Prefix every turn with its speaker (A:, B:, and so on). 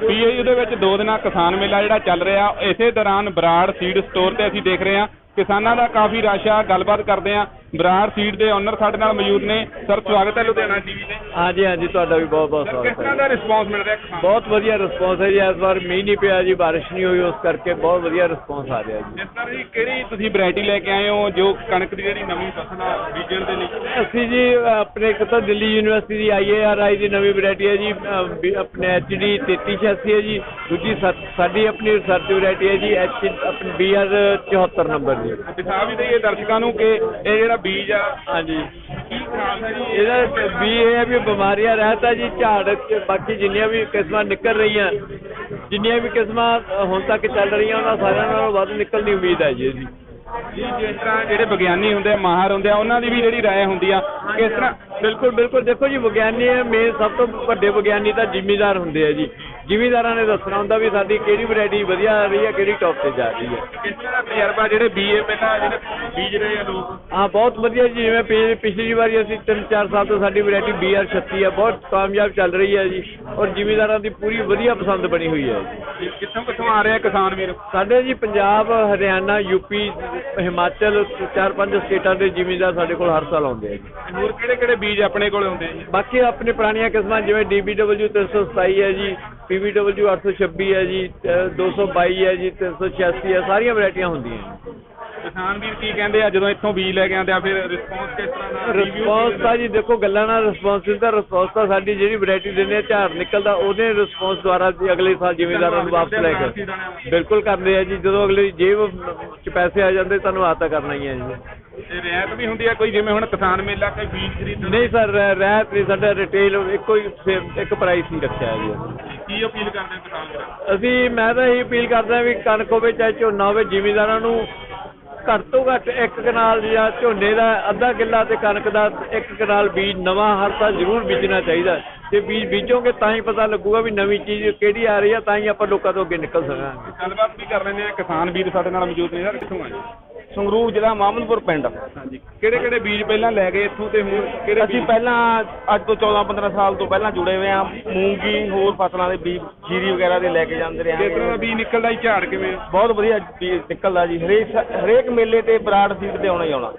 A: ਪੀਏ ਉਹਦੇ ਵਿੱਚ ਦੋ ਦਿਨਾਂ ਕਿਸਾਨ ਮੇਲਾ ਜਿਹੜਾ ਚੱਲ ਰਿਹਾ, ਇਸੇ ਦੌਰਾਨ ਬਰਾੜ ਸੀਡ ਸਟੋਰ ਤੇ ਅਸੀਂ ਦੇਖ ਰਹੇ ਹਾਂ, ਕਿਸਾਨਾਂ ਦਾ ਕਾਫੀ ਰਸ਼ ਆ, ਗੱਲਬਾਤ ਕਰਦੇ ਆ ਬਰਾੜ ਸੀਡ ਦੇ ਓਨਰ ਸਾਡੇ ਨਾਲ ਮੌਜੂਦ ਨੇ। ਸਰ ਸਵਾਗਤ ਹੈ ਲੁਧਿਆਣਾ ਟੀਵੀ ਤੇ।
B: ਹਾਂਜੀ ਹਾਂਜੀ ਤੁਹਾਡਾ ਵੀ ਬਹੁਤ ਬਹੁਤ
A: ਸਰ
B: ਸਵਾਗਤ
A: ਕਿਸ
B: ਹੈ
A: ਤਰ੍ਹਾਂ ਦਾ ਰਿਸਪੌਂਸ ਮਿਲ ਰਿਹਾ ਕਿਸਾਨ
B: ਬਹੁਤ ਵਧੀਆ ਰਿਸਪੌਂਸ ਹੈ ਜੀ। ਇਸ ਵਾਰ ਮੀਂਹ ਨਹੀਂ ਪਿਆ ਜੀ ਬਾਰਿਸ਼ ਨਹੀਂ ਹੋਈ ਉਸ ਕਰਕੇ ਬਹੁਤ ਵਧੀਆ ਰਿਸਪੌਂਸ ਆ ਰਿਹਾ ਜੀ।
A: ਤਰ੍ਹਾਂ ਜੀ ਕਿਹੜੀ ਤੁਸੀਂ ਵੈਰਾਈਟੀ ਲੈ ਕੇ ਆਏ ਹੋ ਜੋ ਕਣਕ ਦੀ ਜਿਹੜੀ ਨਵੀਂ ਫਸਲ ਆ ਬੀਜਣ ਦੇ ਲਈ?
B: ਅਸੀਂ ਜੀ ਆਪਣੇ ਇੱਕ ਤਾਂ ਦਿੱਲੀ ਯੂਨੀਵਰਸਿਟੀ ਦੀ ਆਈਏਆਰਆਈ ਦੀ ਨਵੀਂ ਵੈਰਾਈਟੀ ਹੈ ਜੀ ਅ, ਵੀ ਆਪਣੇ ਐਚਡੀ 3386 ਹੈ ਜੀ ਦੂਜੀ ਸਾ- ਸਾਡੀ ਆਪਣੀ ਰਿਸਰਚ ਵੈਰਾਈਟੀ ਹੈ ਜੀ ਐਚ ਆਪਣੀ ਬੀਆਰ 74 ਨੰਬਰ ਜੀ।
A: ਦਿਖਾ ਵੀ ਦਈਏ ਦਰਸ਼ਕਾਂ ਨੂੰ ਕਿ ਇਹ ਜਿਹੜਾ ਬੀਜ ਆ।
B: ਹਾਂਜੀ।
A: ਕੀ ਖਾਸ ਹੈ ਜੀ?
B: ਇਹਦਾ ਵੀ ਇਹ ਹੈ ਵੀ ਬਿਮਾਰੀਆਂ ਰਹਿਤ ਜੀ ਝਾੜ ਬਾਕੀ ਜਿੰਨੀਆਂ ਵੀ ਕਿਸਮਾਂ ਨਿਕਲ ਰਹੀਆਂ ਜਿੰਨੀਆਂ ਵੀ ਕਿਸਮਾਂ ਹੁਣ ਤੱਕ ਚੱਲ ਰਹੀਆਂ ਉਹਨਾਂ ਸਾਰਿਆਂ ਨਾਲੋਂ ਵੱਧ ਨਿਕਲਣ ਦੀ ਉਮੀਦ ਹੈ ਜੀ ਇਹਦੀ।
A: ਜੀ ਜਿਸ ਤਰ੍ਹਾਂ ਜਿਹੜੇ ਵਿਗਿਆਨੀ ਹੁੰਦੇ ਆ ਮਾਹਰ ਹੁੰਦੇ ਆ ਉਹਨਾਂ ਦੀ ਵੀ ਜਿਹੜੀ ਰਾਏ ਹੁੰਦੀ ਆ ਕਿਸ ਤਰ੍ਹਾਂ?
B: ਬਿਲਕੁਲ ਬਿਲਕੁਲ। ਦੇਖੋ ਜੀ ਵਿਗਿਆਨੀ ਮੇਨ ਸਭ ਤੋਂ ਵੱਡੇ ਵਿਗਿਆਨੀ ਤਾਂ ਜ਼ਿਮੀਦਾਰ ਹੁੰਦੇ ਆ ਜੀ। ਜ਼ਿਮੀਦਾਰਾਂ ਨੇ ਦੱਸਣਾ ਹੁੰਦਾ ਵੀ ਸਾਡੀ ਕਿਹੜੀ ਵੈਰਾਈਟੀ ਵਧੀਆ ਆ ਰਹੀ ਹੈ ਕਿਹੜੀ ਟੌਪ ਤੇ ਜਾ ਰਹੀ ਹੈ।
A: ਕਿਸ ਤਰ੍ਹਾਂ ਦਾ ਤਜਰਬਾ ਜਿਹੜੇ ਬੀਏ ਪਹਿਲਾਂ ਜਿਹੜੇ ਬੀਜ ਰਹੇ ਆ ਲੋਕ।
B: ਹਾਂ ਬਹੁਤ ਵਧੀਆ ਜੀ ਜਿਵੇਂ ਪਿ- ਪਿਛਲੀ ਵਾਰੀ ਅਸੀਂ 3-4 ਸਾਲ ਤੋਂ ਸਾਡੀ ਵੈਰਾਈਟੀ BR 36 ਹੈ ਬਹੁਤ ਕਾਮਯਾਬ ਚੱਲ ਰਹੀ ਹੈ ਜੀ ਔਰ ਜ਼ਿਮੀਦਾਰਾਂ ਦੀ ਪੂਰੀ ਵਧੀਆ ਪਸੰਦ ਬਣੀ ਹੋਈ ਹੈ ਜੀ।
A: ਕਿੱਥੋਂ ਕਿੱਥੋਂ ਆ ਰਹੇ ਆ ਕਿਸਾਨ ਵੀਰ?
B: ਸਾਡੇ ਜੀ ਪੰਜਾਬ ਹਰਿਆਣਾ ਯੂਪੀ ਹਿਮਾਚਲ ਚਾਰ ਪੰਜ ਸਟੇਟਾਂ ਦੇ ਜ਼ਿਮੀਦਾਰ ਸਾਡੇ ਕੋਲ ਹਰ ਸਾਲ ਆਉਂਦੇ ਆ ਜੀ।
A: ਹੋਰ ਕਿਹੜੇ ਕਿਹੜੇ ਬੀਜ ਆਪਣੇ ਕੋਲ ਹੁੰਦੇ ਆ ਜੀ?
B: ਬਾਕੀ ਆਪਣੇ ਪੁਰਾਣੀਆਂ ਕਿਸਮਾਂ ਜਿਵੇਂ DBW 327 ਹੈ ਜੀ PBW 826 ਹੈ ਜੀ ਅ, 222 ਹੈ ਜੀ 386 ਹੈ ਸਾਰੀਆਂ ਵੈਰਾਈਟੀਆਂ ਹੁੰਦੀਆਂ
A: ਕਿਸਾਨ ਵੀਰ ਕੀ ਕਹਿੰਦੇ ਆ ਜਦੋਂ ਇੱਥੋਂ ਬੀਜ ਲੈ ਕੇ ਆਉਂਦੇ ਆ ਫਿਰ ਰਿਸਪੌਂਸ ਕਿਸ ਤਰ੍ਹਾਂ ਦਾ
B: ਰਿਸਪੌਂਸ ਤਾਂ ਜੀ ਦੇਖੋ ਗੱਲਾਂ ਨਾਲ ਰਿਸਪੌਂਸ ਦਾ ਰਿਸਪੌਂਸ ਤਾਂ ਸਾਡੀ ਜਿਹੜੀ ਵੈਰਾਈਟੀ ਦਿੰਦੇ ਆ ਝਾੜ ਨਿਕਲਦਾ ਉਹਦੇ ਰਿਸਪੌਂਸ ਦੁਆਰਾ ਜੀ ਅਗਲੇ ਸਾਲ ਜ਼ਿਮੀਦਾਰਾਂ ਨੂੰ ਵਾਪਸ ਲੈ ਕੇ ਬਿਲਕੁਲ ਕਰਦੇ ਆ ਜੀ ਜਦੋਂ ਅਗਲੇ ਜੇਬ ਚ ਪੈਸੇ ਆ ਜਾਂਦੇ ਧੰਨਵਾਦ ਤਾਂ ਕਰਨਾ ਹੀ ਹੈ ਜੀ।
A: ਤੇ ਰਿਆਇਤ ਵੀ ਹੁੰਦੀ ਆ ਕੋਈ ਜਿਵੇਂ ਹੁਣ ਕਿਸਾਨ ਮੇਲਾ ਕੋਈ ਬੀਜ ਖਰੀਦਣ?
B: ਨਹੀਂ ਸਰ ਰਹਿ- ਰਹਿਤ ਨਹੀਂ ਸਾਡਾ ਰਿਟੇਲ ਇੱਕੋ ਹੀ ਇੱਕ ਪ੍ਰਾਈਸ ਹੀ ਰੱਖਿਆ ਜੀ।
A: ਕੀ ਅਪੀਲ ਕਰਦੇ ਆ ਕਿਸਾਨ ਵੀਰ?
B: ਅਸੀਂ ਮੈਂ ਤਾਂ ਇਹ ਅਪੀਲ ਕਰਦਾ ਵੀ ਕਣਕ ਹੋਵੇ ਚਾਹੇ ਝੋਨਾ ਹੋਵੇ ਜ਼ਿਮੀਦਾਰਾਂ ਨੂੰ ਘੱਟ ਤੋਂ ਘੱਟ ਇੱਕ ਕਨਾਲ ਜਾਂ ਝੋਨੇ ਦਾ ਅੱਧਾ ਕਿੱਲਾ ਤੇ ਕਣਕ ਦਾ ਇੱਕ ਕਨਾਲ ਬੀਜ ਨਵਾਂ ਹਰ ਸਾਲ ਜ਼ਰੂਰ ਬੀਜਣਾ ਚਾਹੀਦਾ। ਜੇ ਬੀਜ ਬੀਜੋਗੇ ਤਾਂ ਹੀ ਪਤਾ ਲੱਗੂਗਾ ਵੀ ਨਵੀਂ ਚੀਜ਼ ਕਿਹੜੀ ਆ ਰਹੀ ਆ ਤਾਂ ਹੀ ਆਪਾਂ ਲੋਕਾਂ ਤੋਂ ਅੱਗੇ ਨਿਕਲ ਸਕਾਂਗੇ।
A: ਗੱਲਬਾਤ ਵੀ ਕਰ ਲੈਂਦੇ ਆ ਕਿਸਾਨ ਵੀਰ ਸਾਡੇ ਨਾਲ ਮੌਜੂਦ ਨੇ। ਸਰ ਕਿੱਥੋਂ ਆਏ
C: ਸੰਗਰੂਰ ਜ਼ਿਲ੍ਹਾ ਮਾਮਲਪੁਰ ਪਿੰਡ।
A: ਹਾਂਜੀ ਕਿਹੜੇ ਕਿਹੜੇ ਬੀਜ ਪਹਿਲਾਂ ਲੈ ਗਏ ਇੱਥੋਂ ਤੇ ਹੁਣ ਕਿਹੜੇ
C: ਅਸੀਂ
A: ਬੀਜ?
C: ਪਹਿਲਾਂ ਅੱਜ ਤੋਂ 14-15 ਸਾਲ ਤੋਂ ਪਹਿਲਾਂ ਜੁੜੇ ਹੋਏ ਆ ਮੂੰਗੀ ਹੋਰ ਫਸਲਾਂ ਦੇ ਬੀਜ ਜੀਰੀ ਵਗੈਰਾ ਦੇ ਲੈ ਕੇ ਜਾਂਦੇ ਰਹੇ
A: ਕਿਸ ਤਰ੍ਹਾਂ ਦਾ
C: ਹਾਂ
A: ਬੀਜ ਨਿਕਲਦਾ ਜੀ ਝਾੜ ਕਿਵੇਂ
C: ਬਹੁਤ ਵਧੀਆ ਬੀਜ ਨਿਕਲਦਾ ਜੀ। ਹਰੇਕ ਹਰੇਕ ਮੇਲੇ ਤੇ ਬਰਾੜ ਸੀਟ ਤੇ ਆਉਣਾ ਹੀ ਆਉਣਾ।